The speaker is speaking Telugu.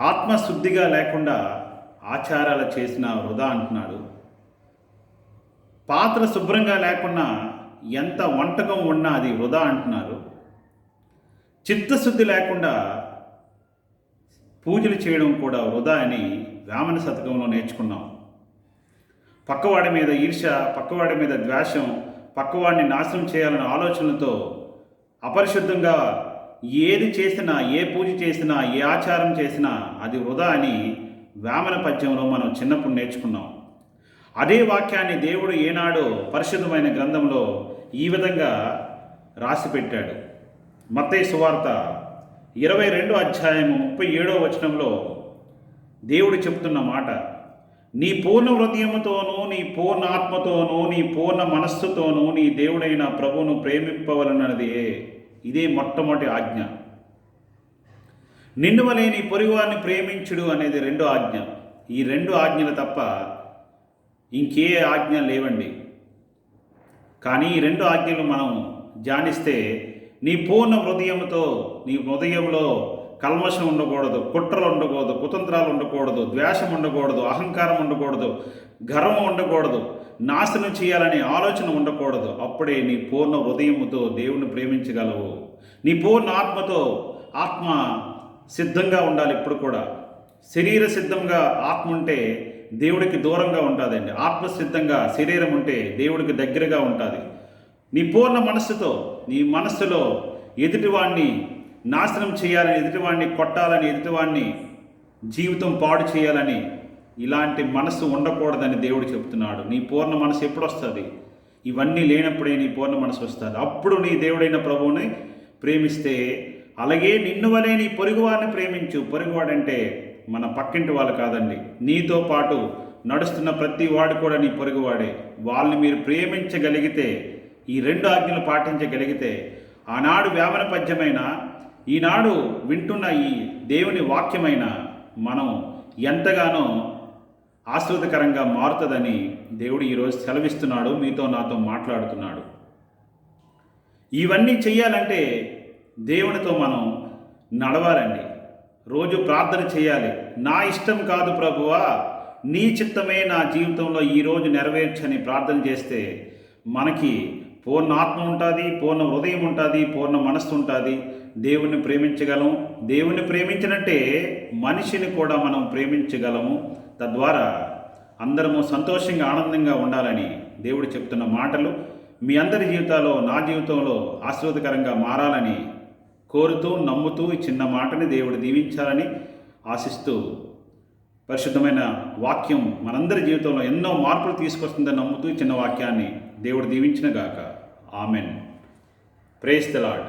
ఆత్మశుద్ధిగా లేకుండా ఆచారాలు చేసిన వృధా అంటున్నాడు. పాత్ర శుభ్రంగా లేకుండా ఎంత వంటకం ఉన్నా అది వృధా అంటున్నారు. చిత్తశుద్ధి లేకుండా పూజలు చేయడం కూడా వృధా అని రామణ శతకంలో నేర్చుకున్నాం. పక్కవాడి మీద ఈర్ష పక్కవాడి మీద ద్వేషం పక్కవాడిని నాశనం చేయాలనే ఆలోచనలతో అపరిశుద్ధంగా ఏది చేసినా ఏ పూజ చేసినా ఏ ఆచారం చేసినా అది వృధా అని వేమన పద్యంలో మనం చిన్నప్పుడు నేర్చుకున్నాం. అదే వాక్యాన్ని దేవుడు ఏనాడో పరిశుద్ధమైన గ్రంథంలో ఈ విధంగా రాసి పెట్టాడు సువార్త ఇరవై రెండు అధ్యాయం ముప్పై ఏడో వచనంలో దేవుడు చెప్తున్న మాట నీ పూర్ణ హృదయముతోనూ నీ పూర్ణ ఆత్మతోనూ నీ పూర్ణ మనస్సుతోనూ నీ దేవుడైన ప్రభువును ప్రేమింపవలనది ఇదే మొట్టమొదటి ఆజ్ఞ. నిన్ను నీ పొరుగువారిని ప్రేమించుడు అనేది రెండో ఆజ్ఞ. ఈ రెండు ఆజ్ఞలు తప్ప ఇంకే ఆజ్ఞ లేవండి. కానీ ఈ రెండు ఆజ్ఞలు మనం ధ్యానిస్తే నీ పూర్ణ హృదయంతో నీ హృదయంలో కల్మషం ఉండకూడదు కుట్రలు ఉండకూడదు కుతంత్రాలు ఉండకూడదు ద్వేషం ఉండకూడదు అహంకారం ఉండకూడదు గర్వం ఉండకూడదు నాశనం చేయాలనే ఆలోచన ఉండకూడదు. అప్పుడే నీ పూర్ణ హృదయముతో దేవుని ప్రేమించగలవు. నీ పూర్ణ ఆత్మతో ఆత్మ సిద్ధంగా ఉండాలి ఇప్పుడు కూడా. శరీర సిద్ధంగా ఆత్మ ఉంటే దేవుడికి దూరంగా ఉంటుందండి. ఆత్మ సిద్ధంగా శరీరం ఉంటే దేవుడికి దగ్గరగా ఉంటుంది. నీ పూర్ణ మనస్సుతో నీ మనస్సులో ఎదుటివాణ్ణి నాశనం చేయాలని ఎదుటివాడిని కొట్టాలని ఎదుటివాడిని జీవితం పాడు చేయాలని ఇలాంటి మనస్సు ఉండకూడదని దేవుడు చెప్తున్నాడు. నీ పూర్ణ మనసు ఎప్పుడు వస్తుంది ఇవన్నీ లేనప్పుడే నీ పూర్ణ మనసు వస్తుంది. అప్పుడు నీ దేవుడైన ప్రభువుని ప్రేమిస్తే అలాగే నిన్ను వలే నీ పొరుగువాడిని ప్రేమించు. పొరుగువాడంటే మన పక్కింటి వాళ్ళు కాదండి. నీతో పాటు నడుస్తున్న ప్రతి వాడు కూడా నీ పొరుగువాడే. వాళ్ళని మీరు ప్రేమించగలిగితే ఈ రెండు ఆజ్ఞలు పాటించగలిగితే ఆనాడు వేమన పద్యమైన ఈనాడు వింటున్న ఈ దేవుని వాక్యమైన మనం ఎంతగానో ఆశ్రితకరంగా మారుతుందని దేవుడు ఈరోజు సెలవిస్తున్నాడు మీతో నాతో మాట్లాడుతున్నాడు. ఇవన్నీ చేయాలంటే దేవునితో మనం నడవాలండి. రోజు ప్రార్థన చేయాలి నా ఇష్టం కాదు ప్రభువా నీ చిత్తమే నా జీవితంలో ఈరోజు నెరవేర్చని ప్రార్థన చేస్తే మనకి పూర్ణ ఆత్మ ఉంటుంది పూర్ణ హృదయం ఉంటుంది పూర్ణ మనస్సు ఉంటుంది దేవుణ్ణి ప్రేమించగలము. దేవుణ్ణి ప్రేమించినట్టే మనిషిని కూడా మనం ప్రేమించగలము. తద్వారా అందరము సంతోషంగా ఆనందంగా ఉండాలని దేవుడు చెప్తున్న మాటలు మీ అందరి జీవితాల్లో నా జీవితంలో ఆశీర్వదకరంగా మారాలని కోరుతూ నమ్ముతూ ఈ చిన్న మాటని దేవుడు దీవించాలని ఆశిస్తూ పరిశుద్ధమైన వాక్యం మనందరి జీవితంలో ఎన్నో మార్పులు తీసుకొస్తుందని నమ్ముతూ ఈ చిన్న వాక్యాన్ని దేవుడు దీవించినగాక ఆమెన్. Praise the lord